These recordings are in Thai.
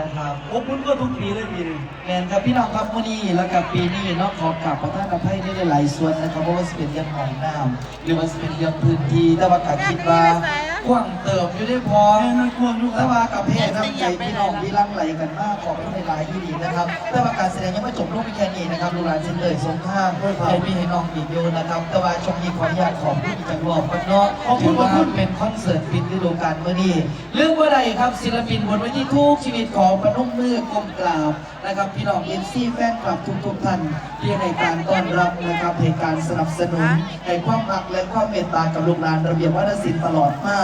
นะครับ โอบอุ่นก็ทุกปีเลยปีนึงแมนครับพี่น้องครับวันนี้แล้วกับปีนี้เนอกขอกราบประทานอภัยได้หลายส่วนนะครับเพราะว่าสิเป็นเรื่องของน้ำหรือว่าสิเป็นเรื่องพื้นที่แต่ว่ากาคิดว่า กว้างเติบอยู่ได้พอแม่นั่นกวางอยู่คแต่รับว่ากับเพศน้ำใจพี่น้องที่ร่ำไหลกันมากขอบคุณในหลายที่ดีนะครับ แต่ว่าการแสดงยังไม่จบลงเพียงแค่นี้นะครับลูกหลานเช่นเลยสงข้างให้พี่ให้น้องอีกอยู่นะครับ แต่ว่าช่วงนี้ขออนุญาตขอบคุณจากรอบกันเนาะถือว่าเป็นคอนเสิร์ตปิดฤดูกาลเมื่อนี้เรื่องเมื่อใดครับศิลปินบนเวทีทุกชีวิตของพนมมือก้มกราบนะครับพี่น้องเอ็นซีแฟนคลับทุกๆท่านที่ให้การต้อนรับนะครับให้การสนับสนุนให้ความรักและความเมตตากับลูกหลานระเบียบวัฒนศิลป์ตลอดมา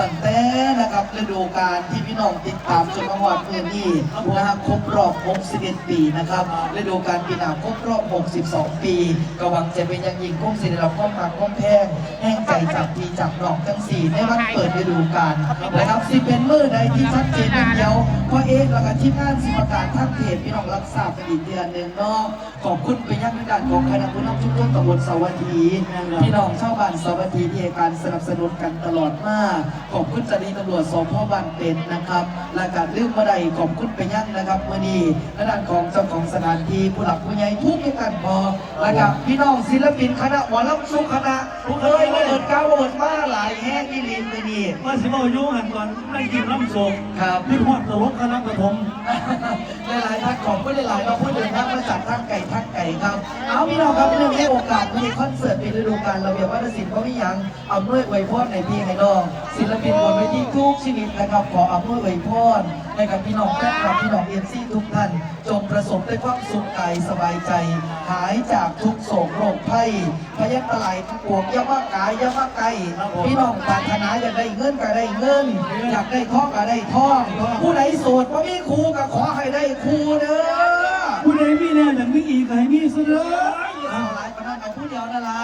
ตั้งแต่นะครับฤดูกาลที่พี่น้องติดตามจนมาหอดมือนี้นะครับครบรอบ 61 ปีนะครับฤดูกาลปีหน้าครบรอบ 62 ปีกหวังจะเป็นอย่างยิ่งคงสิได้รับความรักความแพงแห่งใจจากพีจากน้องทั้งสี่ในวันเปิดฤดูกาลนะครับสิเป็นมือใดที่ชัดเจนอย่เดียวพราะเองแล้วก็ทีมงานสิประกาศทางเพจพี่น้องรับทราบกันอีกเดือนหนึ่งเนาะขอบคุณไปยังด้านของคณะผู้นำชุมชนตำบลสวัสดีพี่น้องชาวบ้านสวัสดีที่ให้การสนับสนุนกันตลอดมาขอบคุณเจ้าหน้าที่ตำรวจสพบ้านเป็ดนะครับและการลืมมาได้ขอบคุณไปยังนะครับมื่อนี้และด้านของเจ้าของสถานที่ผู้หลักผู้ใหญ่ทุกทุกท่านพอและกับพี่น้องศิลปินคณะหมอลำสุขคณะเคยมาเปิดก้าวมาเปิดมาหลายแห่งที่ลินไปนี่มาสิบเอายุหันก่อนได้กินน้ำส้มครับพี่พอดตลกคณะปฐมหลายๆท่านขอบคุณหลายๆเราพูดเดินทางมาจากทางไก่ทางไก่ครับ เอาพี่น้องครับเรื่องนี้โอกาสมีคอนเสิร์ตปีฤดูกาลระเบียบวัฒนศิลป์ก็ไม่ยังอำนวยอวยพรในพี่ให้น้องศิลปินบนเวทีทุกชนิดนะครับขออำนวยอวยพรให้กับพี่น้องแฟนคลับพี่น้องเอ็นซีทุกท่าน จงประสบด้วยความสุขกายสบายใจ หายจากทุกโศกโรคภัยพยันตรายทั้งปวงยาว่ากายยาว่าไกลพี่น้องปรารถนาอยากได้เงินก็ได้เงิน อยากได้ทองก็ได้ทอง ผู้ใดโสดก็มีครูก็ขอให้ได้ครูเด้อผู้ใดมีแนวอย่งนี้อีกให้มีเสนอ เอาหลายประธานเอาผู้เดียวนั่นละ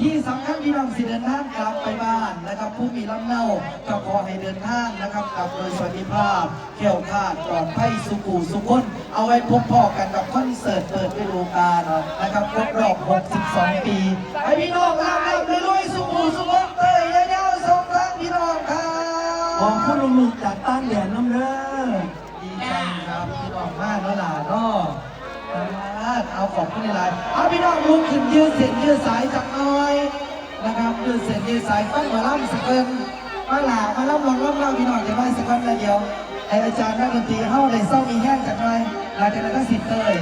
ที่สำคัญพี่น้องสิเดินทางกลับไปบ้านนะครับผู้มีลำเนาก็ขอให้เดินทางนะครับกลับโดยสวัสดิภาพเขี่ยวคลาดปลอดภัยสุขุสุขคนเอาไว้พบพ่อกันกับคอนเสิร์ตเปิดฤดูกาลนะครับครบรอบ 62 ปีให้พี่น้องลำลำรวยๆสุขุสุขคนเตยยาวๆสองครั้งพี่น้องครับขอบคุณลุงๆจากตั้งแดนน้ำเด้อดีใจครับพี่น้องมากแล้วล่ะเนาะ เอาของขึ้นในไลน์เอาพี่น้องลุกขึ้นยืดเส้นยืดสายจักหน่อยนะครับยืดเส้นยืดสายฟังหมาล่ำสกเกินมาหลามาล่ำลองล่ำเล่าพี่น้องจะไม่สักคนละเดียวให้อาจารย์นักดนตรีเข้าเลยเศร้ามีแห้งจักหน่อยหลังจากนั้นก็สิเตย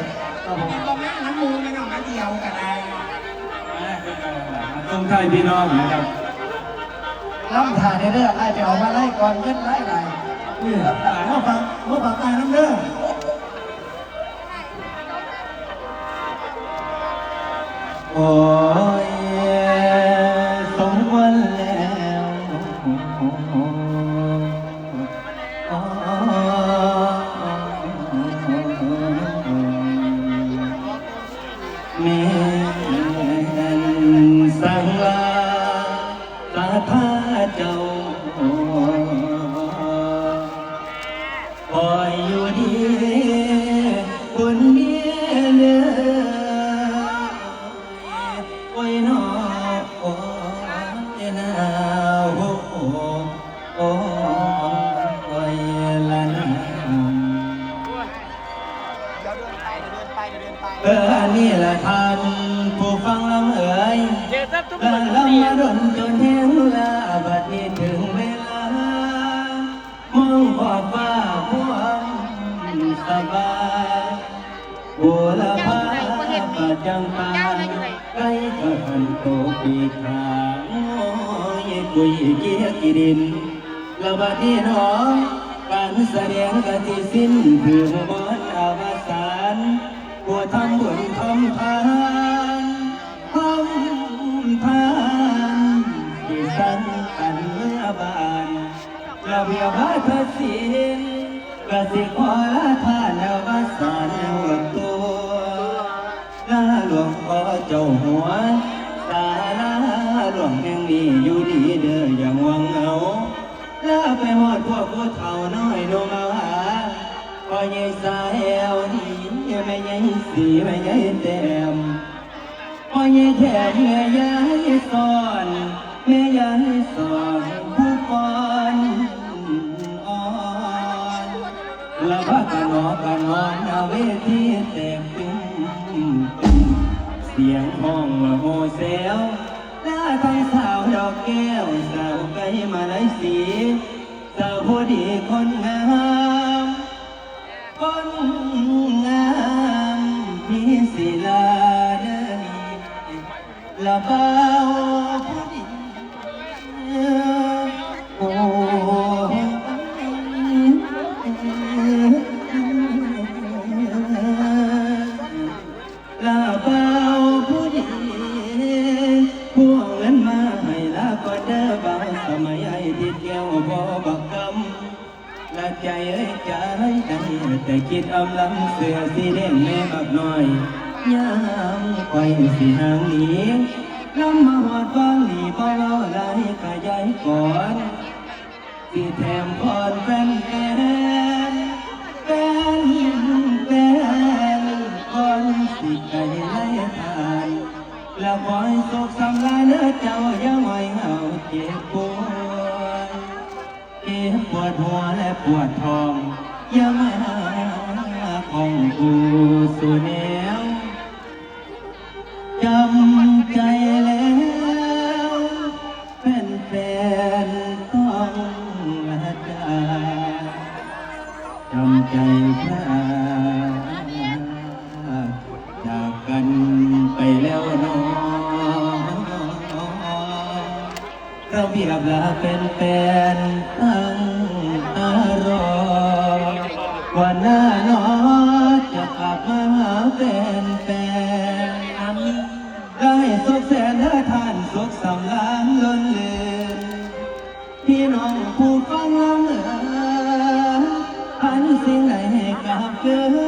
ครับผมก็แม่น้ำมูไม่ต้องมาเดียวกันได้ตรงไทยพี่น้องนะครับล่ำถ่ายในเรื่องไล่ไปเอามาไล่ก่อนเงินไล่ไหนนี่มาฝากมาฝากตายน้ำเด้อ อ้ยสงวันแล้วโอ้แม่ มองขอกว่าความสบายบัวละพาประจังปาใกล้กันโตปีขาโอ้ยกุยเกียกิรินละบัดนี้น้องการแสดงกติสิ้นถึงบ ราเบียบาทศิลกสิขอลาทานแล้วมาสานแล้วตัวลาหลวงพ่อเจ้าหัวสาลาหลวงแห่งนี้อยู่ดีเด้ออย่างวังเอาลาไปหอดพวกผู้เฒ่าน้อยลงมาหาพ่อใหญ่สายแอวนี่แม่ใหญ่สีแม่ใหญ่แต้มพอยังแค่เมื่อยายสอนแม่ยายสอน กันหนอนนอาเวทีแตกตึมเสียงห้องละโมเซลหน้าไทยสาวดอกแก้วสาวไก่มาลายสีสาวผู้ดีคนงามคนงามมีศิลาเดนีละเบา เอำลังเสือสีแดงแม่บักน้อยยามคอยสีหางหนี เราพี่กับลาเป็นแฟนตั้งตารอวันหน้าน้อจะกลับมาหาแฟนแฟนได้สุขแสนเด้อท่านสุขสำราญล้นเลือนพี่น้องผู้ฟังลำเหลือพันสิ่งใดให้กลับเกิน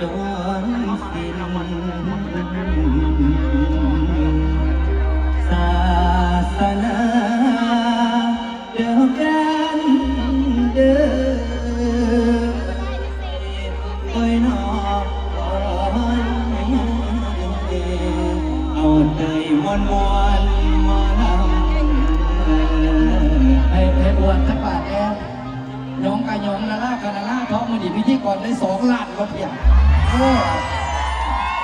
จนสิ้นศาสนาเดียวกันเดิมโอ้ยนอกเอาเตยมวนมวนมอลำให้ให้บวชทักบาทแอบยองกะยองนาลากะนาลาท้องมือดีพิธีกรได้สองล้านก็เพียง โอ้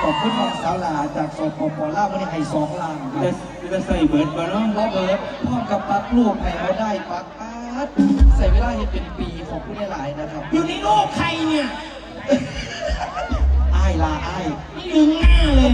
ขอบคุณน้องสาวหลาจากสปปลาววันนี้ให้สองล้านครัจะบจะใส่เบิดบ่เนาะโรเบิร์ตพร้อมกับปักลูกให้เราได้ปักปัดใส่เวลาให้เป็นปีของผู้ได้หลายนะครับอยู่ในโลกใครเนี่ย อ้ายลาอ้าย ไม่ลืมหน้าเลย